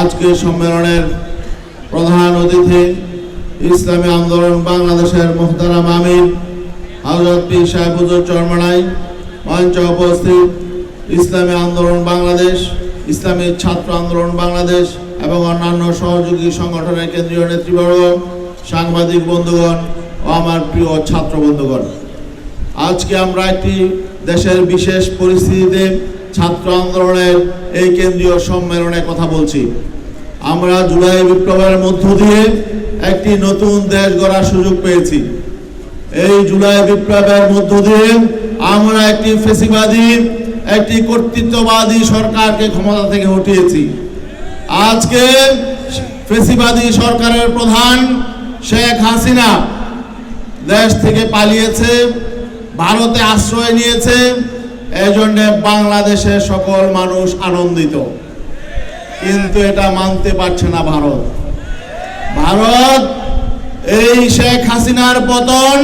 আজকে সম্মেলনের প্রধান অতিথি, ইসলামী আন্দোলন বাংলাদেশের মোহতারাম আমির হজরত পীর সাহেব হুজুর চরমানাই, মঞ্চে উপস্থিত ইসলামী আন্দোলন বাংলাদেশ, ইসলামী ছাত্র আন্দোলন বাংলাদেশ এবং অন্যান্য সহযোগী সংগঠনের কেন্দ্রীয় নেতৃবর্গ, সাংবাদিক বন্ধুগণ ও আমার প্রিয় ছাত্র বন্ধুগণ। আজকে আমরা একটি দেশের বিশেষ পরিস্থিতিতে ছাত্র আন্দোলনের এই কেন্দ্রীয় সম্মেলনে কথা বলছি। আমরা জুলাই বিপ্লবের মধ্য দিয়ে একটি নতুন দেশ গড়ার সুযোগ পেয়েছি। এই জুলাই বিপ্লবের মধ্য দিয়ে আমরা একটি ফেসিবাদী, একটি কর্তৃত্ববাদী সরকারকে ক্ষমতা থেকে উঠিয়েছি। আজকে ফেসিবাদী সরকারের প্রধান শেখ হাসিনা দেশ থেকে পালিয়েছে, ভারতে আশ্রয় নিয়েছে এজন্য বাংলাদেশের সকল মানুষ আনন্দিত। কিন্তু এটা মানতে পারছে না ভারত। ভারত এই শেখ হাসিনার পতন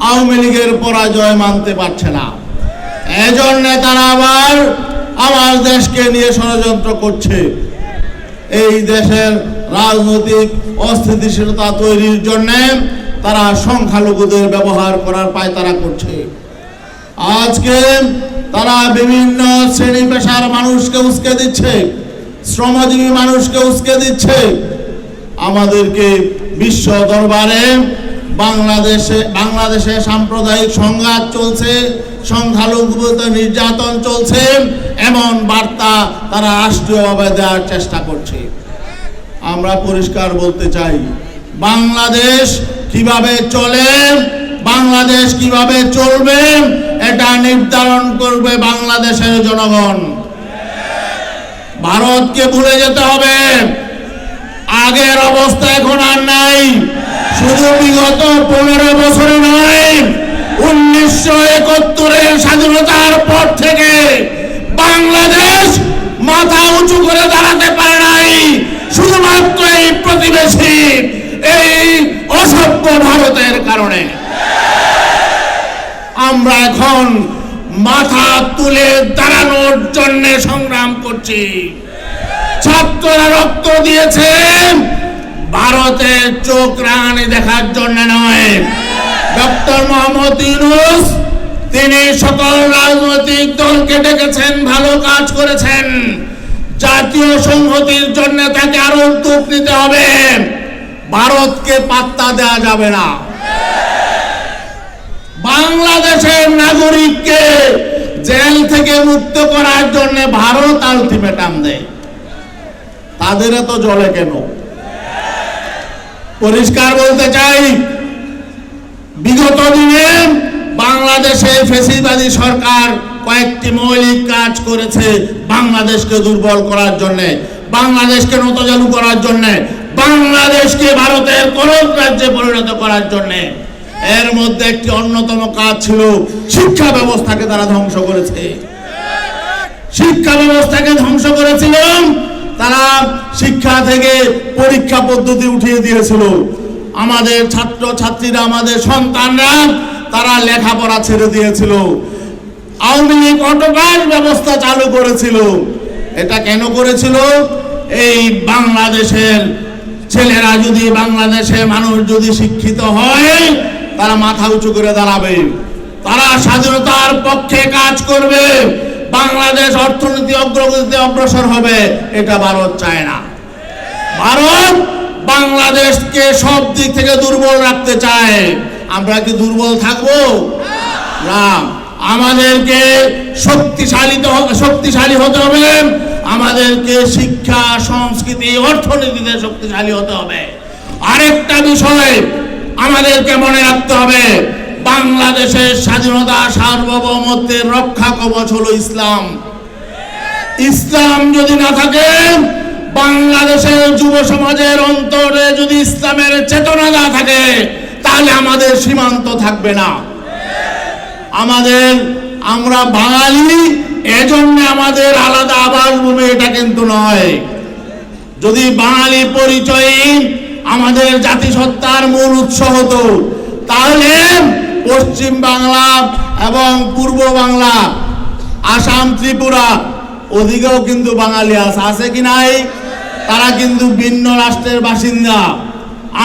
আওয়ামী লীগের পরাজয় মানতে পারছে না। এজন্য তারা আবার আমার দেশকে নিয়ে ষড়যন্ত্র করছে। এই দেশের রাজনৈতিক অস্থিতিশীলতা তৈরির জন্য তারা সংখ্যালঘুদের ব্যবহার করার পায়তারা করছে। আজকে তারা বিভিন্ন শ্রেণি পেশার মানুষকে উস্কে দিচ্ছে, শ্রমজীবী মানুষকে উস্কে দিচ্ছে। আমাদেরকে বিশ্ব দরবারে বাংলাদেশে বাংলাদেশে সাম্প্রদায়িক সংঘাত চলছে, সংখ্যালঘুদের নির্যাতন চলছে, এমন বার্তা তারা রাষ্ট্রীয়ভাবে দেওয়ার চেষ্টা করছে। আমরা পরিষ্কার বলতে চাই, বাংলাদেশ কীভাবে চলে বাংলাদেশ কীভাবে চলবে, এটা নির্ধারণ করবে বাংলাদেশের জনগণ। ভারতকে ভুলে যেতে হবে। আগের অবস্থা এখন আর নাই। শুধু বিগত পনেরো বছরে নয়, উনিশশো একাত্তরের স্বাধীনতার পর থেকে বাংলাদেশ মাথা উঁচু করে দাঁড়াতে পারে নাই। শুধুমাত্র এই প্রতিবেশী, এই অসভ্য ভারতের কারণে। আমরা এখন মাথা তুলে দাঁড়ানোর জন্য সংগ্রাম করছি। ছাত্ররা রক্ত দিয়েছে। ভারতের চোখ রাঙানি দেখার জন্য নয়। ডক্টর মোহাম্মদ ইউনুস, তিনি সকল রাজনৈতিক দলকে ডেকেছেন, ভালো কাজ করেছেন। জাতীয় সংহতির জন্য তাকে আরও উদ্যোগ নিতে হবে। ভারতকে পাত্তা দেওয়া যাবে না। বাংলাদেশের নাগরিককে জেল থেকে মুক্ত করার জন্য ভারত আলটিমেটাম দেয়। তাদের তো জলে কেন? পরিষ্কার বলতে চাই, বিগত দিনে বাংলাদেশে ফেসিবাদী সরকার কয়েকটি মৌলিক কাজ করেছে বাংলাদেশকে দুর্বল করার জন্য, বাংলাদেশকে নতজালু করার জন্য, বাংলাদেশকে ভারতের করক রাজ্যে পরিণত করার জন্য। এর মধ্যে একটি অন্যতম কাজ ছিল শিক্ষা ব্যবস্থাকে তারা ধ্বংস করেছে। শিক্ষা ব্যবস্থাকে ধ্বংস করেছিল তারা শিক্ষা থেকে পরীক্ষা পদ্ধতি উঠিয়ে দিয়েছিল। আমাদের ছাত্র ছাত্রীরা আমাদের সন্তানরা, তারা লেখাপড়া ছেড়ে দিয়েছিল। আওয়ামী লীগ অটোপাস ব্যবস্থা চালু করেছিল। এটা কেন করেছিল? এই বাংলাদেশের ছেলেরা যদি বাংলাদেশে মানুষ যদি শিক্ষিত হয় তারা মাথা উঁচু করে দাঁড়াবে। তারা স্বাধীনতার পক্ষে কাজ করবে। বাংলাদেশ অর্থনীতি অগ্রগতিতে অগ্রসর হবে। এটা ভারত চায় না। ভারত বাংলাদেশকে সব দিক থেকে দুর্বল রাখতে চায়। আমরা কি দুর্বল থাকব? না। আমাদেরকে শক্তিশালী শক্তিশালী হতে হবে। আমাদেরকে শিক্ষা, সংস্কৃতি, অর্থনীতিতে শক্তিশালী হতে হবে। আরেকটা বিষয় আমাদেরকে মনে রাখতে হবে, বাংলাদেশের স্বাধীনতা সার্বভৌমত্বের রক্ষা কবচ হলো ইসলাম। ইসলাম যদি না থাকে, বাংলাদেশের যুব সমাজের অন্তরে যদি ইসলামের চেতনা না থাকে, তাহলে আমাদের সীমান্ত থাকবে না। আমাদের, আমরা বাঙালি, এজন্য আমাদের আলাদা আবাসভূমি এটা কিন্তু নয়। যদি বাঙালি পরিচয়ে আমাদের জাতিসত্তার মূল উৎস হতো। তাহলে পশ্চিম বাংলা এবং পূর্ব বাংলা, আসাম, ত্রিপুরা, ওদিকেও কিন্তু বাঙালি আছে। আছে কি নাই? তারা কিন্তু ভিন্ন রাষ্ট্রের বাসিন্দা।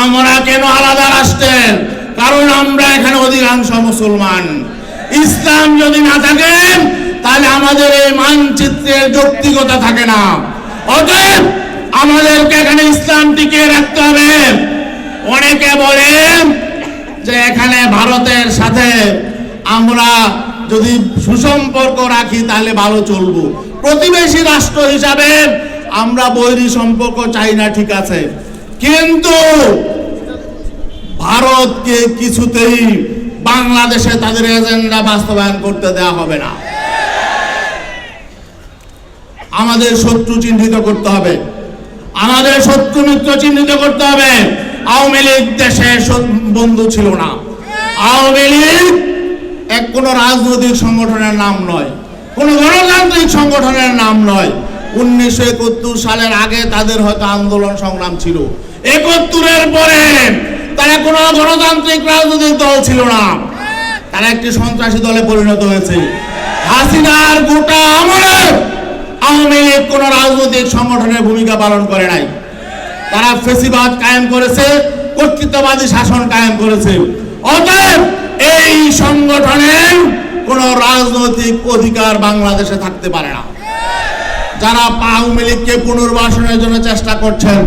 আমরা কেন আলাদা রাষ্ট্রের? কারণ আমরা এখানে অধিকাংশ মুসলমান। ইসলাম যদি না থাকে, তাহলে আমাদের এই মানচিত্রের যৌক্তিকতা থাকে না। অতএব আমাদেরকে এখানে ইসলাম টিকিয়ে রাখতে হবে। অনেকে বলেন যে এখানে ভারতের সাথে আমরা যদি সুসম্পর্ক রাখি, তাহলে ভালো চলবো। প্রতিবেশী রাষ্ট্র হিসাবে আমরা বৈরী সম্পর্ক চাই না, ঠিক আছে। কিন্তু ভারতকে কিছুতেই বাংলাদেশে তাদের এজেন্ডা বাস্তবায়ন করতে দেওয়া হবে না। আমাদের শত্রু চিহ্নিত করতে হবে। আমাদের শত্রু মিত্র চিহ্নিত করতে হবে। আওয়ামী লীগ দেশে বন্ধু ছিল না। আওয়ামী লীগ এক কোন রাজনৈতিক সংগঠনের নাম নয়, কোন গণতান্ত্রিক সংগঠনের নাম নয়। উনিশশো একাত্তর সালের আগে তাদের হয়তো আন্দোলন সংগ্রাম ছিল। একাত্তরের পরে তারা কোনো গণতান্ত্রিক রাজনৈতিক দল ছিল না। তারা একটি সন্ত্রাসী দলে পরিণত হয়েছে। হাসিনার গোটা আমলে আওয়ামী লীগ কোন রাজনৈতিক সংগঠনের ভূমিকা পালন করে নাই। তারা ফেসিবাদ কায়েম করেছে, কর্তৃত্ববাদী শাসন কায়েম করেছে। অতএব এই সংগঠনের কোন রাজনৈতিক অধিকার বাংলাদেশে থাকতে পারে না। যারা আওয়ামী লীগকে পুনর্বাসনের জন্য চেষ্টা করছেন,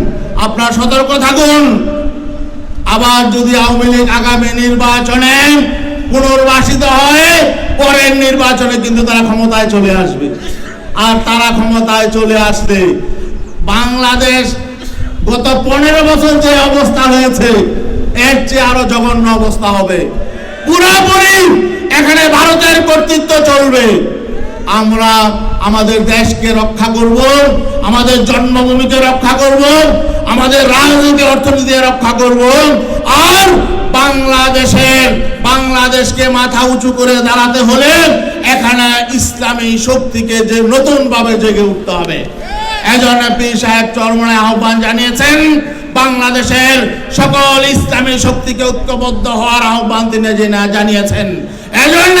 আপনারা সতর্ক থাকুন। আবার যদি আওয়ামী লীগ আগামী নির্বাচনে পুনর্বাসিত হয়, পরের নির্বাচনে কিন্তু তারা ক্ষমতায় চলে আসবে। আর তারা ক্ষমতায় চলে আসলে বাংলাদেশ গত পনেরো বছর যে অবস্থা হয়েছে, এর চেয়ে আরও জঘন্য অবস্থা হবে। পুরোপুরি এখানে ভারতের কর্তৃত্ব চলবে। আমরা আমাদের দেশকে রক্ষা করব, আমাদের জন্মভূমিকে রক্ষা করব, আমাদের রাজনীতি অর্থনীতি রক্ষা করব। আর বাংলাদেশের, বাংলাদেশকে মাথা উঁচু করে দাঁড়াতে হলে এখানে ইসলামী শক্তিকে যে নতুন ভাবে জেগে উঠতে হবে। এজন্য পীর সাহেব চরমনে আহ্বান জানিয়েছেন, বাংলাদেশের সকল ইসলামী শক্তিকে ঐক্যবদ্ধ হওয়ার আহ্বান তিনি জেনে- জানিয়েছেন। এজন্য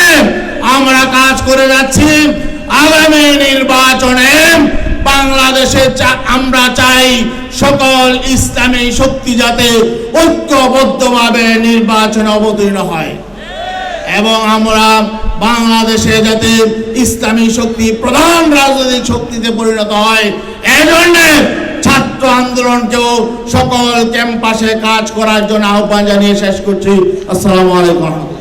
আমরা কাজ করে যাচ্ছি, আগামী নির্বাচনে বাংলাদেশে আমরা চাই সকল ইসলামী শক্তি যাতে ঐক্যবদ্ধভাবে নির্বাচনে অবতীর্ণ হয়। এবং আমরা বাংলাদেশে যাতে ইসলামী শক্তি, প্রধান রাজনৈতিক শক্তিতে পরিণত হয়, এজন্য ছাত্র আন্দোলনকেও সকল ক্যাম্পাসে কাজ করার জন্য আহ্বান জানিয়ে শেষ করছি। আসসালামু আলাইকুম।